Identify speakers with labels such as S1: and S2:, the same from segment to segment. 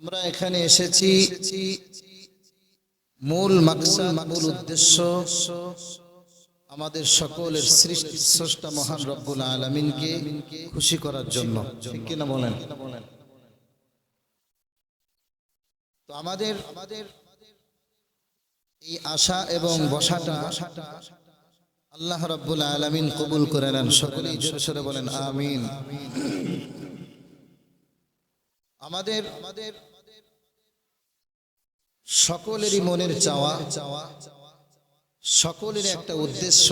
S1: আমরা এখানে এসেছি মূল মাকসাদ, মূল উদ্দেশ্য আমাদের সকলের সৃষ্টি স্রষ্টা মহান রব্বুল আলমিনকে খুশি করার জন্য। কিনা বলেন? তো আমাদের আমাদের এই আশা এবং বসাটা আল্লাহ রব্বুল আলমিন কবুল করে নেন। সকলেই জোরে বলেন, আমিন। আমাদের আমাদের সকলেরই মনের চাওয়া সকলের একটা উদ্দেশ্য,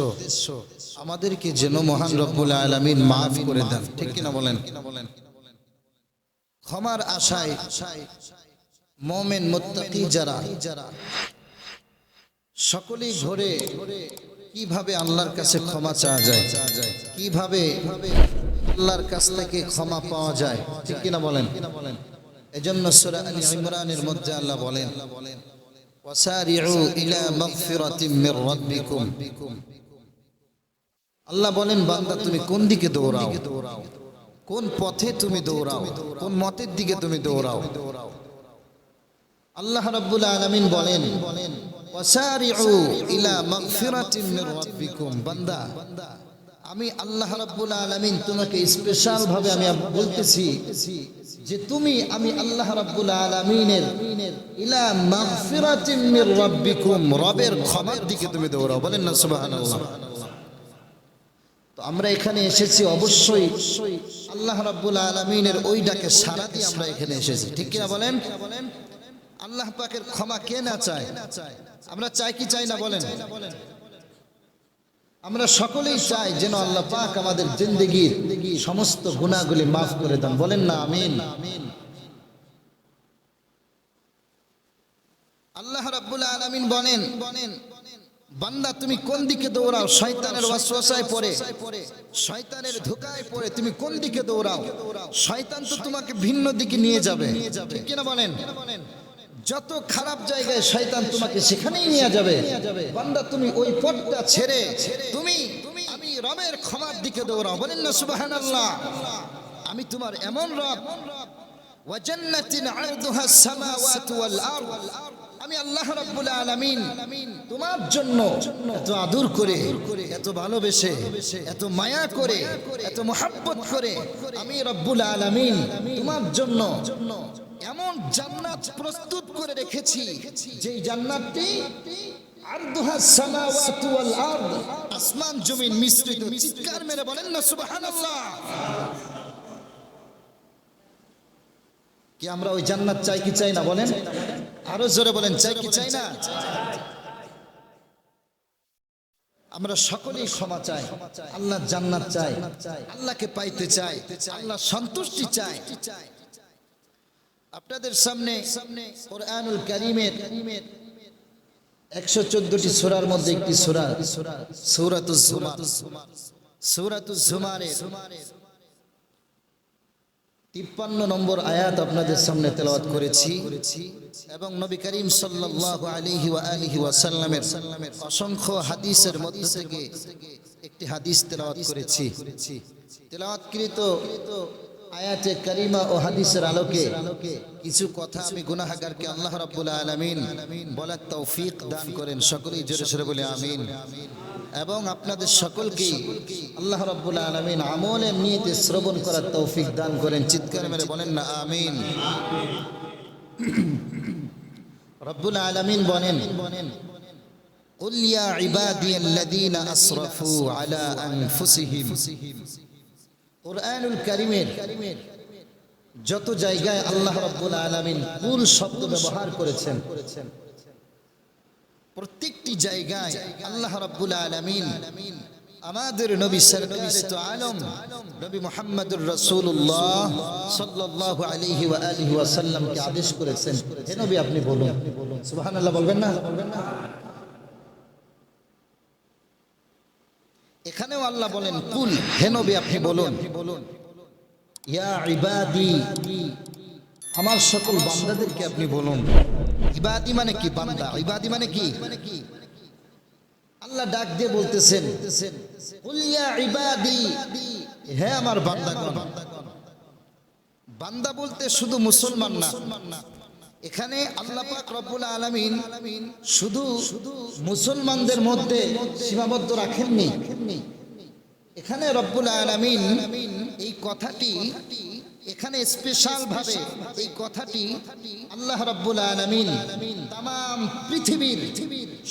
S1: আমাদেরকে যেন মহান রব্বুল আলমিন মাফ করে দেন। ঠিক কিনা বলেন? ক্ষমার আশায় মোমেন, মোত্তাকি যারা, সকলেই ঘরে কীভাবে আল্লাহর কাছে ক্ষমা চাওয়া যায়, কীভাবে আল্লাহর কাছ থেকে ক্ষমা পাওয়া যায়, ঠিক কিনা বলেন? এজন্য সূরা আল ইমরানের মধ্যে আল্লাহ বলেন, ওয়াসারিউ ইলা মাগফিরাতিম মির রাব্বিকুম। আল্লাহ বলেন, বান্দা, তুমি কোন দিকে দৌড়াও? কোন পথে তুমি দৌড়াও? কোন মতের দিকে তুমি দৌড়াও? আল্লাহ রাব্বুল আলামিন বলেন, ওয়াসারিউ ইলা মাগফিরাতিম মির রাব্বিকুম। বান্দা, আমি আল্লাহ রাব্বুল আলামিন তোমাকে স্পেশাল ভাবে আমি বলতেছি যে তুমি আমি আল্লাহ রাব্বুল আলামিনের ইলা মাগফিরাতিম মির রাব্বিকুম, রবের ক্ষমার দিকে তুমি দৌড়াও। বলেন না, সুবহানাল্লাহ। তো আমরা এখানে এসেছি, অবশ্যই আল্লাহ রাব্বুল আলামিনের ওই ডাকে সাড়া দিয়ে আমরা এখানে এসেছি। ঠিক কিনা বলেন? আল্লাহ পাকের ক্ষমা কে না চায়? আমরা চাই কি চাই না বলেন? আমরা সকলেই চাই যেন আল্লাহ পাক আমাদের জিন্দগির সমস্ত গুণাগুলি মাফ করে দেন। বলেন না, আমিন। আল্লাহ রাব্বুল আলামিন বলেন বলেন, বান্দা, তুমি কোন দিকে দৌড়াও? শয়তানের ওয়াসওয়াসায় পড়ে, শয়তানের ধোকায় পড়ে, তুমি কোন দিকে দৌড়াও? শয়তান তো তোমাকে ভিন্ন দিকে নিয়ে যাবে। ঠিক কিনা বলেন? যত খারাপ জায়গায় শয়তান তোমাকে সেখানেই নিয়ে যাবে। বান্দা, তুমি ওই পথটা ছেড়ে, তুমি আমি রবের ক্ষমার দিকে দৌড়াও। বলেন না, সুবহানাল্লাহ। আমি তোমার এমন রব ওয়াজান্নাতিন আরদুহা সামাওয়াতু ওয়াল আরদ। আমি আল্লাহ রাব্বুল আলামিন, তোমার জন্য এত আদর করে, এত ভালোবেসে, এত মায়া করে, এত মোহাব্বত করে, আমি রব্বুল আলামিন, তোমার জন্য এমন জান্নাত প্রস্তুত করে রেখেছি যে জান্নাতটি আরদুহা সামাওয়াতু ওয়াল আরদ। আসমান জমিন মিশ্রিত, চিৎকার মেরে বলেন না, সুবহানাল্লাহ। কি আমরা ওই জান্নাত চাই কি চাই না বলেন? আরও জোরে বলেন, চাই কি চাই না? আমরা সকলেই ক্ষমা চাই, আল্লাহ জান্নাত চাই, আল্লাহকে পাইতে চাই, আল্লাহ সন্তুষ্টি চাই আপনাদের সামনে কোরআনুল কারিমের একশো চোদ্দটি সুরার মধ্যে একটি সুরা, সৌরাতুজ জুমার। তিপ্পান্ন নম্বর আয়াত আপনাদের সামনে তেলাওয়াত করেছি এবং নবী করিম সাল্লাল্লাহু আলাইহি ওয়া আলিহি ওয়াসাল্লামের অসংখ্য হাদিসের মধ্য থেকে একটি হাদিস তেলাওয়াত করেছি। তেলাওয়াতকৃত আয়াতে কারিমা ও হাদিসের আলোকে কিছু কথা আমি গুনাহগারকে আল্লাহ রাব্বুল আলামিন বলার তৌফিক দান করেন সকলেই জোরে সরে বলে আমিন এবং আপনাদের সকলকেই আল্লাহ রাব্বুল আলামিন আমলের নিয়তে শ্রবণ করার তৌফিক দান করেন চিৎকার মেরে বলেন না আমিন রব্বুল আলামিন বলেন قل يا عبادي الذين أسرفوا على أنفسهم কোরআনুল কারিমের যত জায়গায় আল্লাহ রাব্বুল আলামিন কুল শব্দ ব্যবহার করেছেন, প্রত্যেকটি জায়গায় আল্লাহ রাব্বুল আলামিন আমাদের নবী সরকারে আলম, নবী মুহাম্মদুর রাসূলুল্লাহ সাল্লাল্লাহু আলাইহি আলিহি ওয়া সাল্লামকে আদেশ করেছেন। হে নবী, আপনি বলুন। সুবহানাল্লাহ বলবেন না বলবেন না? আল্লাহ বলেন, কুল, হে নবী, আপনি বলুন, ইয়া আমার সকল বান্দাদেরকে আপনি বলুন। ইবাদি মানে কি বান্দা? ইবাদি মানে কি? আল্লাহ ডাক দিয়ে বলতেছেন, কুল, ইয়া ইবাদি, হে আমার বান্দাগণ, বান্দা বলতে শুধু মুসলমান না, এখানে আল্লাহ পাক রব্বুল আলামিন শুধু শুধু মুসলমানদের মধ্যে সীমাবদ্ধ রাখেননি। এখানে রব্বুল আলামিন এই কথাটি এখানে স্পেশাল ভাবে এই কথাটি আল্লাহ রব্বুল আলামিন তাম পৃথিবীর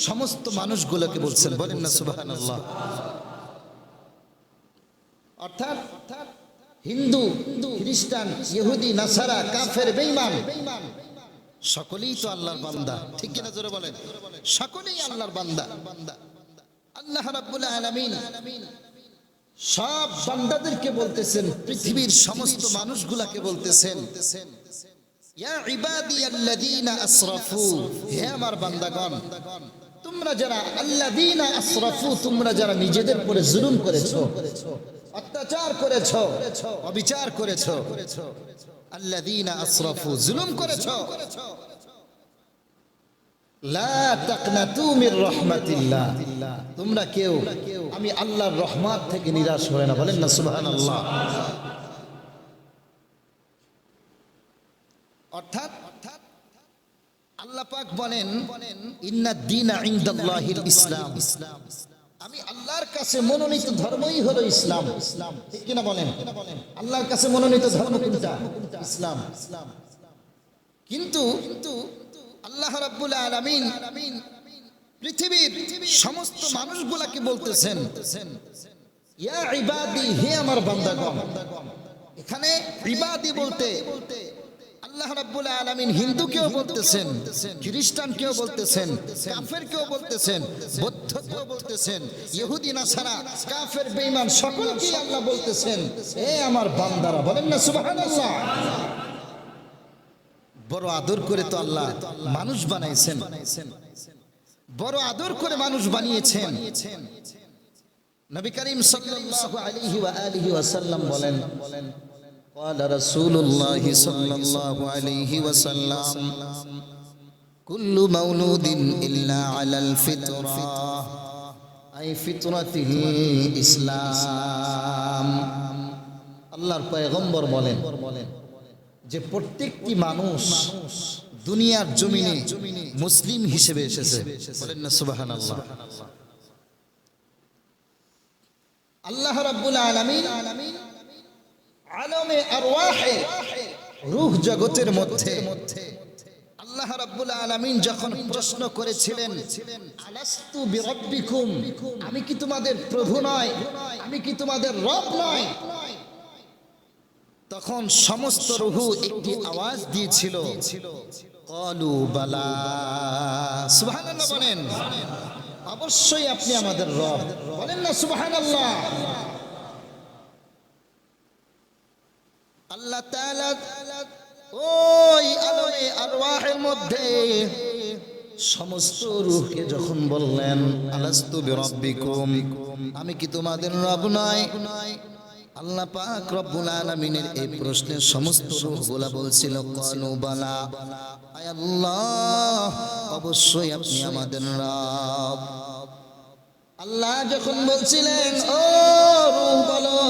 S1: সমস্ত মানুষগুলোকে বলছেন, বলেন না সুবহানাল্লাহ। অর্থাৎ হিন্দু, খ্রিস্টান, ইহুদি, নাসারা, কাফের, বেঈমান, সকলেই তো আল্লাহর বান্দা। ঠিক কিনা জোরে বলেন? সকলেই আল্লাহর বান্দা। আল্লাহ রাব্বুল আলামিন সব বান্দাদেরকে বলতেছেন, পৃথিবীর সমস্ত মানুষগুলাকে বলতেছেন হে আমার বান্দাগণ, তোমরা যারা আল্লাযীনা আসরাফু, তোমরা যারা নিজেদের উপরে জুলুম করেছ, অত্যাচার করেছ, অবিচার করেছ, আল্লাযীনা আসরাফু, জুলুম করেছ লা তাকনাতু মির রাহমাতিল্লাহ তোমরা কেউ, আমি আল্লাহর রহমত থেকে নিরাশ হবে না, বলেন না সুবহানাল্লাহ। অর্থাৎ, আল্লাহ পাক বলেন, ইন্না দীনা ইনদাল্লাহিল ইসলাম। আমি আল্লাহর কাছে মনোনীত ধর্মই হলো ইসলাম। ইসলাম ঠিক কিনা বলেন? আল্লাহর কাছে মনোনীত ধর্ম কোনটা? ইসলাম। কিন্তু কিন্তু আল্লাহ রাব্বুল আলামিন পৃথিবীর সমস্ত মানুষগুলাকে বলতেছেন, ইয়া ইবাদি, হে আমার বান্দাগণ, এখানে ইবাদি বলতে আল্লাহ রাব্বুল আলামিন হিন্দু কেউ বলতেছেন খ্রিস্টান কেউ বলতেছেন কাফের কেউ বলতেছেন বৌদ্ধ কেউ বলতেছেন, ইহুদি, নাসারা, কাফের, বেঈমান সকলকেই আল্লাহ বলতেছেন এ আমার বান্দারা, বলেন না সুবহানাল্লাহ। বড় আদর করে তো আল্লাহ মানুষ বানাইছেন বড় আদর করে মানুষ বানিয়েছেন নবী করিম সাল্লাল্লাহু আলাইহি ওয়া আলিহি ওয়াসাল্লাম বলেন قال رسول الله صلى الله عليه وسلم كل مولود إلا على الفطرة أي فطرة الإسلام আল্লাহর পয়গম্বর বলেন যে প্রত্যেকটি মানুষ দুনিয়ার জমিনে মুসলিম হিসেবে এসেছে। আল্লাহ রাব্বুল আলামিন আলমে আরওয়াহে রূহ জগতের মধ্যে আল্লাহ রাব্বুল আলামিন যখন প্রশ্ন করেছিলেন, আলাস্তু বিরাব্বিকুম? আমি কি তোমাদের প্রভু নয়? আমি কি তোমাদের রব নয়? তখন সমস্ত রুহু একটি আওয়াজ দিয়েছিল। কলু বালা। সুবহানাল্লাহ বলেন। অবশ্যই আপনি আমাদের রব। বলেন না সুবহানাল্লাহ। আল্লাহ তাআলা ওই আলমে আরওয়াহের মধ্যে সমস্ত রূহকে যখন বললেন, আলাস্তু বিরাব্বিকুম? আমি কি তোমাদের রব নয়? আল্লাহ পাক রব্বুল আলামিনের এই প্রশ্নের সমস্ত রূহগুলা বলছিল, কালু বালা। আয় আল্লাহ, অবশ্যই আপনি আমাদের রব। আল্লাহ যখন বলছিলেন, ও রূহ বলো,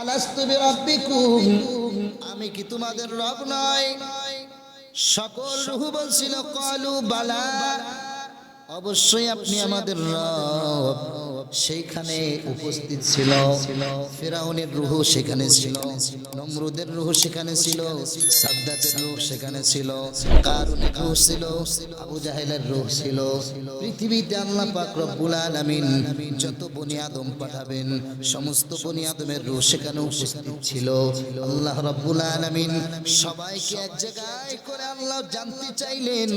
S1: আলাস্তু বিরাব্বিকুম? আমি কি তোমাদের রব নয় সকল রূহ বলছিল, কালু বালা। অবশ্যই আপনি আমাদের রব। সেইখানে উপস্থিত ছিল। ফেরাউনের রুহ সেখানে ছিল। নমরুদের রুহ সেখানে ছিল। সাদ্দাতের রুহ সেখানে ছিল। কারুনের রুহ ছিল। আবু জাহেলের রুহ ছিল। পৃথিবীতে আল্লাহ পাক রব্বুল আলামিন যত বনি আদম পাঠাবেন, সমস্ত বনি আদমের রুহ সেখানে উপস্থিত ছিল। আল্লাহ রব্বুল আলামিন সবাইকে এক জায়গায় করে আল্লাহ জানতে চাইলেন।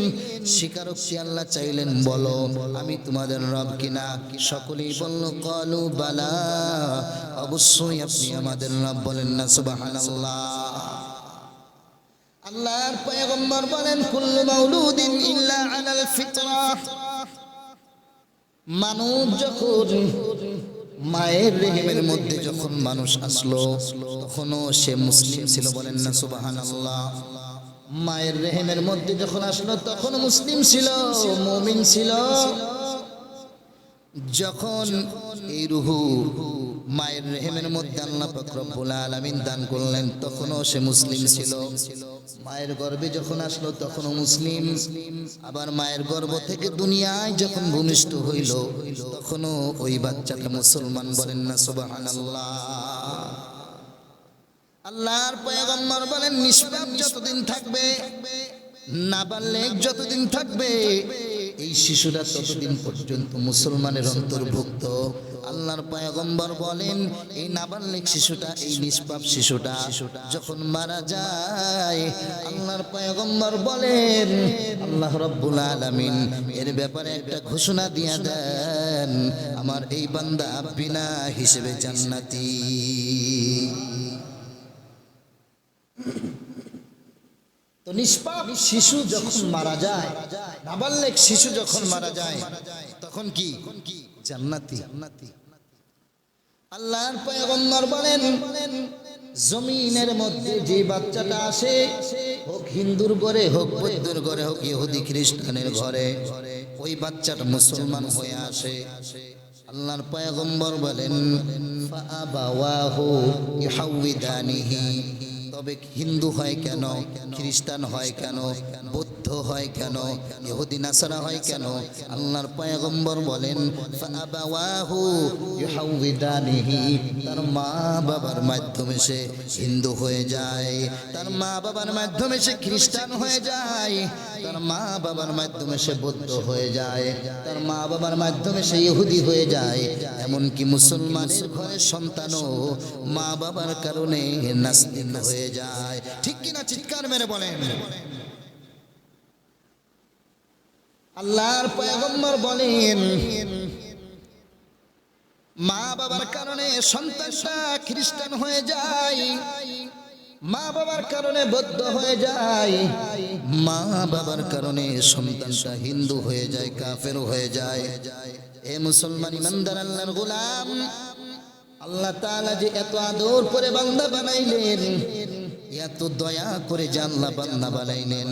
S1: স্বীকারোক্তি আল্লাহ চাইলেন, বলো, আমি তোমাদের রব কিনা? সকলেই বলল কলু বালা, অবশ্যই আপনি আমাদের রব বলেন না, সুবহানাল্লাহ। আল্লাহর পয়গম্বর বলেন, কুল্লু মাউলুদিন ইল্লা আলাল মানব যখন মায়ের রেহেমের মধ্যে যখন মানুষ আসলো, তখনও সে মুসলিম ছিল বলেন না, সুবহানাল্লাহ। মায়ের রেহেমের মধ্যে যখন আসলো তখন মুসলিম ছিল, মুমিন ছিল। যখন এই রুহু মায়ের রেহেমের মধ্যে আল্লাহ আলামিন দান করলেন, তখনও সে মুসলিম ছিল। মায়ের গর্ভে যখন আসলো, তখনও মুসলিম। আবার মায়ের গর্ভ থেকে দুনিয়ায় যখন ভূমিষ্ঠ হইল, তখনও ওই বাচ্চাটা মুসলমান বলেন না, সুবহানাল্লাহ। আল্লাহর পয়গম্বর বলেন, নিষ্পাপ যতদিন থাকবে না নাবালেক যতদিন থাকবে এই শিশুরা ততদিন পর্যন্ত মুসলমানের অন্তর্ভুক্ত। আল্লাহর পয়গম্বর বলেন, এই নাবালিক শিশুটা, এই নিষ্পাপ শিশুটা যখন মারা যায়, আল্লাহর পয়গম্বর বলেন, আল্লাহ রব্বুল আলামিন, এর ব্যাপারে একটা ঘোষণা দিয়া দেন, আমার এই বান্দা বিনা হিসেবে জান্নাতি। তো নিষ্পাপ শিশু যখন মারা যায় নাবালেক শিশু যখন মারা যায়, তখন কি? জান্নাতি। জান্নাতি আল্লাহর পয়গম্বর বলেন, জমিনের মধ্যে যে বাচ্চাটা আসে, হোক হিন্দুর ঘরে হোক বৌদ্ধর ঘরে হোক ইহুদি খ্রিস্টানের ঘরে, ওই বাচ্চাটা মুসলমান হয়ে আসে। আল্লাহর পয়গম্বর বলেন ফাআবাওয়াহু ইহাউইদানিহি তবে হিন্দু হয় কেন? খ্রিস্টান হয় কেন? বৌদ্ধ হয় কেন? ইহুদি, নাসারা হয় কেন? আল্লাহর পয়গম্বর বলেন তার মা বাবার মাধ্যমে সে হিন্দু হয়ে যায়। তার মা বাবার মাধ্যমে সে খ্রিস্টান হয়ে যায়। তার মা বাবার মাধ্যমে সে বৌদ্ধ হয়ে যায়, তার মা বাবার মাধ্যমে সে ইহুদি হয়ে যায়। এমনকি মুসলমানের ঘরের সন্তানও মা বাবার কারণে নাস্তিক হয়ে যায়। ঠিক কিনা চিৎকার মেরে বলেন? আল্লাহর পয়গম্বর বলেন, মা বাবার কারণে সন্তানটা খ্রিস্টান হয়ে যায়। মা বাবার কারণে বদ্ধ হয়ে যায়। মা বাবার কারণে সন্তানটা হিন্দু হয়ে যায় কাফের হয়ে যায়। এ মুসলমান ইমানদার আল্লাহর গোলাম। আল্লাহ তাআলা যে এত আদর করে বান্দা বানাইলেন এত দয়া করে যে আল্লাহ বান্দা বানাইলেন,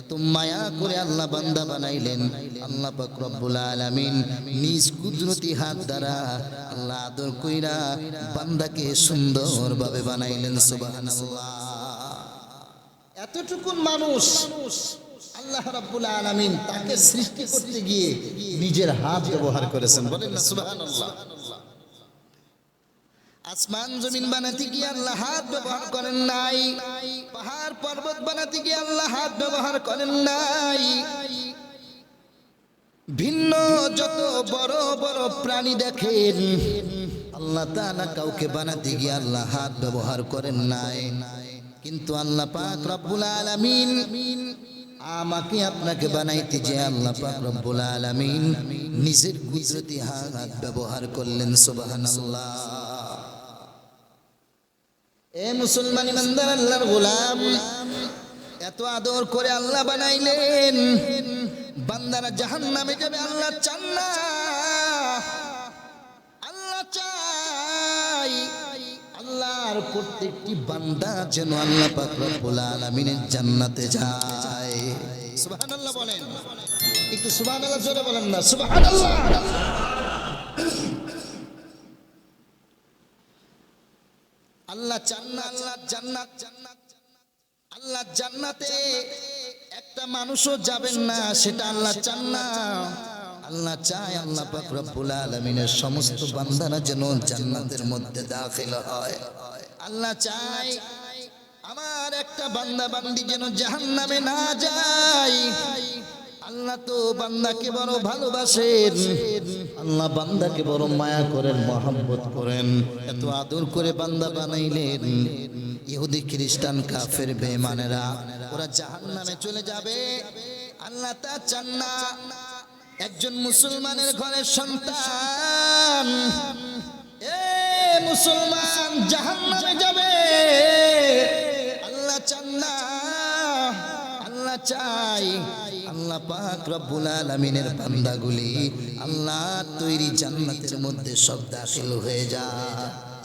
S1: এত মায়া করে আল্লাহ বান্দা বানাইলেন, আল্লাহ পাক রব্বুল আলামিন নিজ কুদরতি হাত দ্বারা আল্লাহ আদর কইরা বান্দাকে সুন্দরভাবে বানাইলেন, সুবহানাল্লাহ। এতটুকুন মানুষ আল্লাহ রাব্বুল আলামিন তাকে সৃষ্টি করতে গিয়ে নিজের হাত ব্যবহার করেছেন, বলেন না, সুবহানাল্লাহ। আসমান জমিন বানাতে গিয়ে আল্লাহ হাত ব্যবহার করেন নাই। পাহাড় পর্বত বানাতে গিয়ে আল্লাহ হাত ব্যবহার করেন নাই। ভিন্ন যত বড় বড় প্রাণী দেখেন, আল্লাহ তাআলা কাউকে বানাতে গিয়ে আল্লাহ হাত ব্যবহার করেন নাই। কিন্তু আল্লাহ পাক রব্বুল আলামিন আমাকে আপনাকে বানাইতে যে আল্লাহ পাক রব্বুল আলামিন নিজের কুদরতি হাত ব্যবহার করলেন, সুবহানাল্লাহ। এ মুসলমান ইমানদার আল্লাহর গোলাম। এত আদর করে আল্লাহ বানাইলেন। বান্দারা জাহান নামে যাবে, আল্লাহ চান না। আল্লাহ চাই। আল্লাহর প্রত্যেকটি বান্দা যেন আল্লাহ পাক রব্বুল আলামিনের জান্নাতে যায়। সুবহানাল্লাহ বলেন। একটু সুবহানাল্লাহ জোরে বলেন না। সুবহানাল্লাহ। আল্লাহ চান না আল্লাহ জান্নাত জান্নাত, আল্লাহ জান্নাতে একটা মানুষও যাবেন না, সেটা আল্লাহ চান না আল্লাহ চায় আল্লাহ পাক রব্বুল আলামিনের সমস্ত বান্দারা যেন জান্নাতের মধ্যে দাখিল হয়। আল্লাহ চায় আমার একটা বান্দা বান্দি যেন জাহান্নামে না যায়। আল্লাহ তো বান্দাকে বড় ভালোবাসেন। আল্লাহ বান্দাকে বড় মায়া করেন, মহাব্বত করেন। এত আদর করে বান্দা বানাইলেন। ইহুদি, খ্রিস্টান, কাফের বেমানেরা ওরা জাহান্নামে চলে যাবে। আল্লাহ তা চান না। একজন মুসলমানের ঘরের সন্তান। এ মুসলমান জাহান্নামে যাবে। আল্লাহ চান না। আল্লাহ চাই আল্লাহ পাক রব্বুল আলামিনের বান্দাগুলি আল্লাহ তৈরি জান্নাতের মধ্যে সব দাখিল হয়ে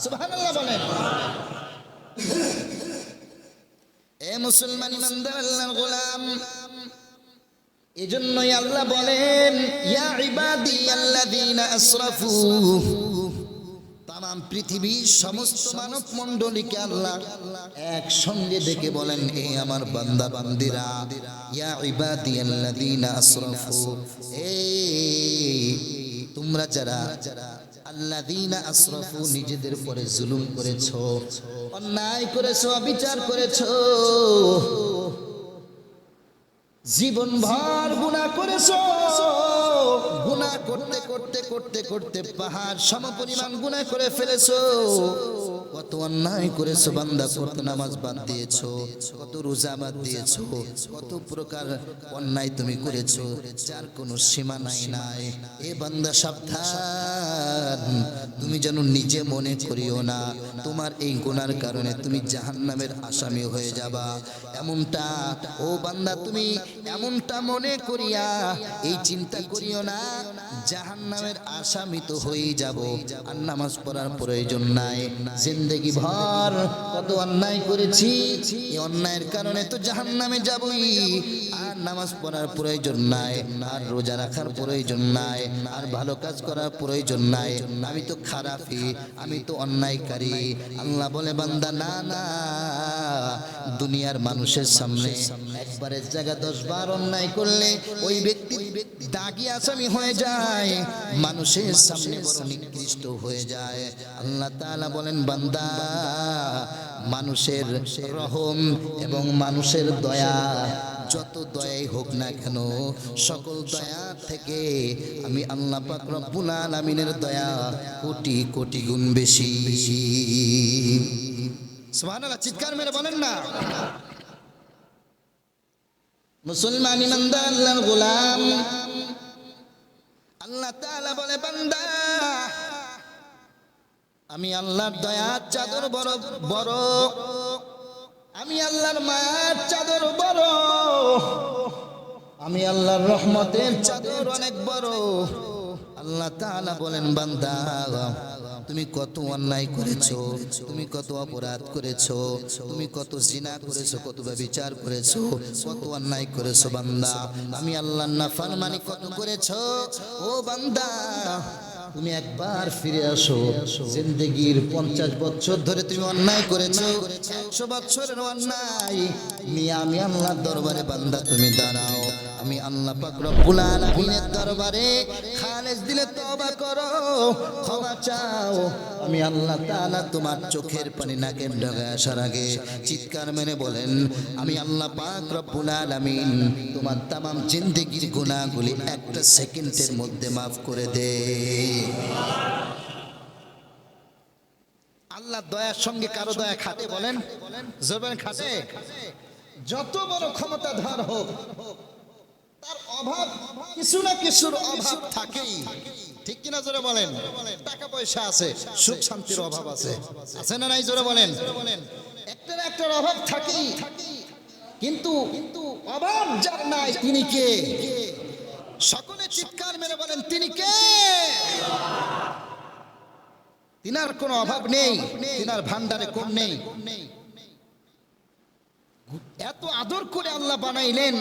S1: সুবহানাল্লাহ বলেন। এ মুসলমান ইমানদার আল্লাহর গোলাম, এজন্যই আল্লাহ বলেন, ইয়া ইবাদি আল্লাযীনা আসরাফু তাম পৃথিবীর সমস্ত মানব মণ্ডলীকে আল্লাহ একসঙ্গে ডেকে বলেন, এ আমার বান্দা, বান্দিরা, ইয়া ইবাদি আল্লাযীনা আসরাফু, এ তোমরা যারা আল্লাযীনা আসরাফু নিজেদের পরে জুলুম করেছ, অন্যায় করেছ, অবিচার করেছ জীবন ভর করেছ গুণা করতে করতে করতে করতে পাহাড় সমপরিমাণ গুনা করে ফেলেছো। কত অন্যায় করেছ বান্দা, কত নামাজ বাদ দিয়েছ, কত রোজা বাদ দিয়েছ, কত প্রকার অন্যায় তুমি করেছ, যার কোনো সীমা নাই নাই। এ বান্দা, সাবধান। তুমি যেন নিজে মনে করিও না, তোমার এই গুনার কারণে তুমি জাহান্নামের আসামি হয়ে যাবা। এমনটা, ও বান্দা, তুমি এমনটা মনে করিয়া এই চিন্তা করিও না জাহান্নামের আসামি তো হয়েই যাব। আর নামাজ পড়ার প্রয়োজন নাই। জিন্দেগি ভর, কত অন্যায় করেছি। এই অন্যায়ের কারণে তো জাহান্নামে যাবই। আর নামাজ পড়ার প্রয়োজন নাই, আর রোজা রাখার প্রয়োজন নাই, আর ভালো কাজ করার প্রয়োজন নাই। আমি তো খারাপই, আমি তো অন্যায়কারী। আল্লাহ বলে, বান্দা, না না। দুনিয়ার মানুষের সামনে একবারের জায়গা দশ বার অন্যায় করলে ওই ব্যক্তি আসামি হয়ে যায়, মানুষের হয়ে যায়। বলেন, বান্দা, মানুষের রহম এবং মানুষের দয়া, যত দয়াই হোক না কেন, সকল দয়া থেকে আমি আল্লাহ পাক দয়া কোটি কোটি গুণ বেশি। চিৎকার মেরে বলেন না। মুসলমান ইমানদার আল্লাহর গোলাম। আল্লাহ তাআলা বলে, বান্দা, আমি আল্লাহর দয়ার চাদর বড় বড়। আমি আল্লাহর মায়ার চাদর বড়। আমি আল্লাহর রহমতের চাদর অনেক বড়। আল্লাহ তাআলা বলেন, বান্দা তুমি কত অন্যায় করেছ, তুমি কত অপরাধ করেছ, তুমি কত জিনা করেছ, কত বিচার করেছ, কত অন্যায় করেছ বান্দা। আমি আল্লাহ আল্লাহর নাফরমানি কত করেছ, ও বান্দা। তুমি একবার ফিরে আসো, জিন্দগির পঞ্চাশ বছর ধরে তুমি অন্যায় করেছ, একশো বছরের অন্যায়। মিয়া আমি আল্লাহর দরবারে বান্দা, তুমি দাঁড়াও। আমি আল্লাহ দরবারে খালেস দিলে তওবা করো, ক্ষমা চাও। আমি আল্লাহ তাআলা তোমার চোখের পানি নাকের ডগায় আসার আগে চিৎকার মেনে বলেন, আমি আল্লাহ পাক রব্বুল তোমার তামাম জিন্দগির গুনাহগুলি একটা সেকেন্ডের মধ্যে মাফ করে দে। আল্লাহ দয়ার সঙ্গে কারও দয়া খাটে বলেন জোরবেন খাটে। যত বড় ক্ষমতাধর হোক তার অভাব কিছু না কিছুর অভাব থাকেই। ঠিক কিনা জোরে বলেন? টাকা পয়সা আছে, সুখ শান্তির অভাব আছে। আছে না নাই জোরে বলেন? একটা না একটার অভাব থাকেই। কিন্তু কিন্তু অভাব যার নাই তিনি কে? সকলে চিৎকার মেরে বলেন, তিনি কে? তিনার কোনো অভাব নেই, তিনার ভান্ডারে কম নেই? এত আদর করে আল্লাহ বানাইলেন,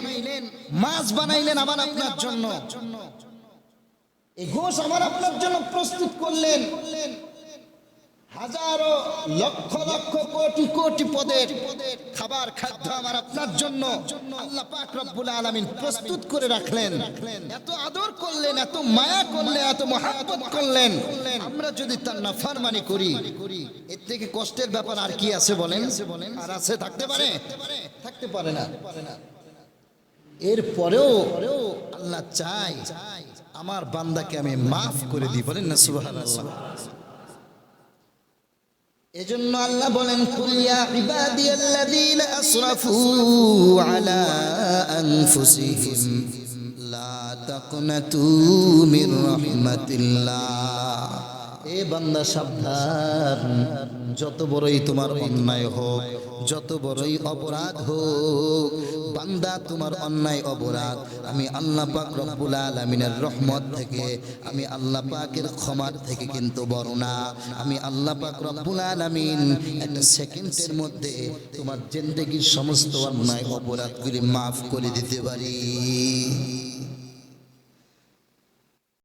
S1: মাছ বানাইলেন আমার আপনার জন্য। এই ঘোষ আমার আপনার জন্য প্রস্তুত করলেন। হাজারো লক্ষ লক্ষ কোটি কোটি পদের খাবার খাদ্য আমার আপনার জন্য আল্লাহ পাক রব্বুল আলামিন প্রস্তুত করে রাখলেন। এত আদর করলেন, এত মায়া করলেন, এত মহাব্বত করলেন। আমরা যদি তার নাফরমানি করি, এর থেকে কষ্টের ব্যাপার আর কি আছে বলেন? আর আছে, থাকতে পারে? থাকতে পারে না। এর পরেও আল্লাহ চাই আমার বান্দাকে আমি মাফ করে দিই, বলেন না সুবহানাল্লাহ। এজন্য আল্লাহ বলেন কুলিয়া ইবাদিয়াল্লাযীনা আসরাফু আলা আনফুসিহিম লা তাকনাতু মির রাহমাতিল্লাহ। এ বান্দা সাবধান। যত বড়ই তোমার অন্যায় হোক, যত বড়ই অপরাধ হোক, বান্দা তোমার অন্যায় অপরাধ। আমি আল্লাহ পাক রব্বুল আলামিনের রহমত থেকে, আমি আল্লাহ পাকের ক্ষমার থেকে কিন্তু বড় না। আমি আল্লাহ পাক রব্বুল আলামিন একটা সেকেন্ডের মধ্যে তোমার জিন্দগির সমস্ত অন্যায় অপরাধগুলি মাফ করে দিতে পারি।